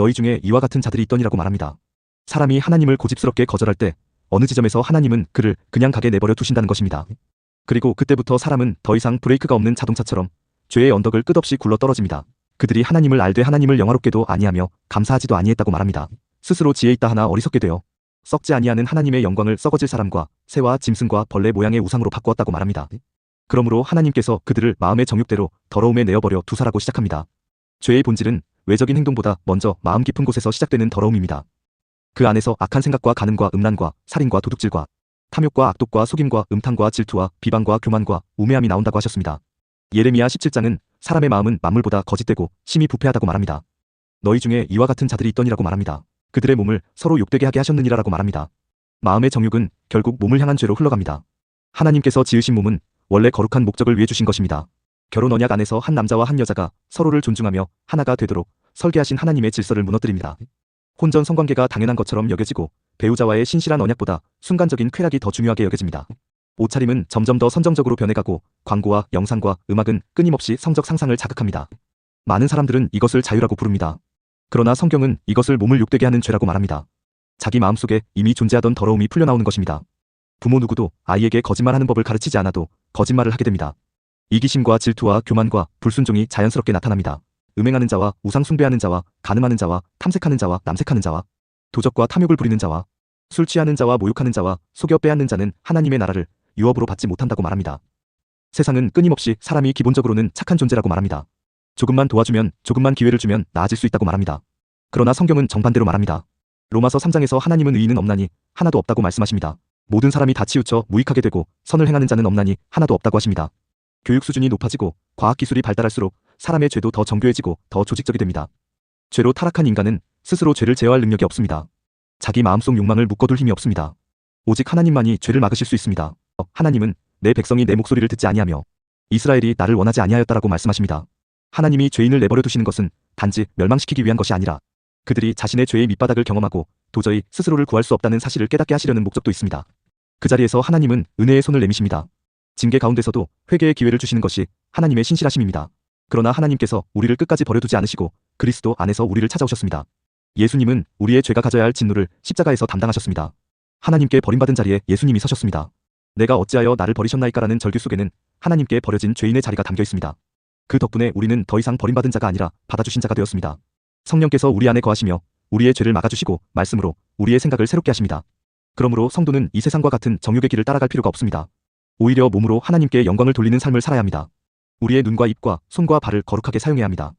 너희 중에 이와 같은 자들이 있더니라고 말합니다. 사람이 하나님을 고집스럽게 거절할 때 어느 지점에서 하나님은 그를 그냥 가게 내버려 두신다는 것입니다. 그리고 그때부터 사람은 더 이상 브레이크가 없는 자동차처럼 죄의 언덕을 끝없이 굴러 떨어집니다. 그들이 하나님을 알되 하나님을 영화롭게도 아니하며 감사하지도 아니했다고 말합니다. 스스로 지혜 있다 하나 어리석게 되어 썩지 아니하는 하나님의 영광을 썩어질 사람과 새와 짐승과 벌레 모양의 우상으로 바꾸었다고 말합니다. 그러므로 하나님께서 그들을 마음의 정욕대로 더러움에 내어버려 두사라고 시작합니다. 죄의 본질은 외적인 행동보다 먼저 마음 깊은 곳에서 시작되는 더러움입니다. 그 안에서 악한 생각과 가늠과 음란과 살인과 도둑질과 탐욕과 악독과 속임과 음탕과 질투와 비방과 교만과 우매함이 나온다고 하셨습니다. 예레미야 17장은 사람의 마음은 만물보다 거짓되고 심히 부패하다고 말합니다. 너희 중에 이와 같은 자들이 있더니라고 말합니다. 그들의 몸을 서로 욕되게 하게 하셨느니라라고 말합니다. 마음의 정욕은 결국 몸을 향한 죄로 흘러갑니다. 하나님께서 지으신 몸은 원래 거룩한 목적을 위해 주신 것입니다. 결혼 언약 안에서 한 남자와 한 여자가 서로를 존중하며 하나가 되도록 설계하신 하나님의 질서를 무너뜨립니다. 혼전 성관계가 당연한 것처럼 여겨지고 배우자와의 신실한 언약보다 순간적인 쾌락이 더 중요하게 여겨집니다. 옷차림은 점점 더 선정적으로 변해가고 광고와 영상과 음악은 끊임없이 성적 상상을 자극합니다. 많은 사람들은 이것을 자유라고 부릅니다. 그러나 성경은 이것을 몸을 욕되게 하는 죄라고 말합니다. 자기 마음속에 이미 존재하던 더러움이 풀려나오는 것입니다. 부모 누구도 아이에게 거짓말하는 법을 가르치지 않아도 거짓말을 하게 됩니다. 이기심과 질투와 교만과 불순종이 자연스럽게 나타납니다. 음행하는 자와 우상 숭배하는 자와 가늠하는 자와 탐색하는 자와 남색하는 자와 도적과 탐욕을 부리는 자와 술 취하는 자와 모욕하는 자와 속여 빼앗는 자는 하나님의 나라를 유업으로 받지 못한다고 말합니다. 세상은 끊임없이 사람이 기본적으로는 착한 존재라고 말합니다. 조금만 도와주면 조금만 기회를 주면 나아질 수 있다고 말합니다. 그러나 성경은 정반대로 말합니다. 로마서 3장에서 하나님은 의인은 없나니 하나도 없다고 말씀하십니다. 모든 사람이 다 치우쳐 무익하게 되고 선을 행하는 자는 없나니 하나도 없다고 하십니다. 교육 수준이 높아지고 과학 기술이 발달할수록 사람의 죄도 더 정교해지고 더 조직적이 됩니다. 죄로 타락한 인간은 스스로 죄를 제어할 능력이 없습니다. 자기 마음속 욕망을 묶어둘 힘이 없습니다. 오직 하나님만이 죄를 막으실 수 있습니다. 하나님은 내 백성이 내 목소리를 듣지 아니하며 이스라엘이 나를 원하지 아니하였다라고 말씀하십니다. 하나님이 죄인을 내버려 두시는 것은 단지 멸망시키기 위한 것이 아니라 그들이 자신의 죄의 밑바닥을 경험하고 도저히 스스로를 구할 수 없다는 사실을 깨닫게 하시려는 목적도 있습니다. 그 자리에서 하나님은 은혜의 손을 내미십니다. 징계 가운데서도 회개의 기회를 주시는 것이 하나님의 신실하심입니다. 그러나 하나님께서 우리를 끝까지 버려두지 않으시고 그리스도 안에서 우리를 찾아오셨습니다. 예수님은 우리의 죄가 가져야 할 진노를 십자가에서 담당하셨습니다. 하나님께 버림받은 자리에 예수님이 서셨습니다. 내가 어찌하여 나를 버리셨나이까라는 절규 속에는 하나님께 버려진 죄인의 자리가 담겨 있습니다. 그 덕분에 우리는 더 이상 버림받은 자가 아니라 받아주신 자가 되었습니다. 성령께서 우리 안에 거하시며 우리의 죄를 막아주시고 말씀으로 우리의 생각을 새롭게 하십니다. 그러므로 성도는 이 세상과 같은 정욕의 길을 따라갈 필요가 없습니다. 오히려 몸으로 하나님께 영광을 돌리는 삶을 살아야 합니다. 우리의 눈과 입과 손과 발을 거룩하게 사용해야 합니다.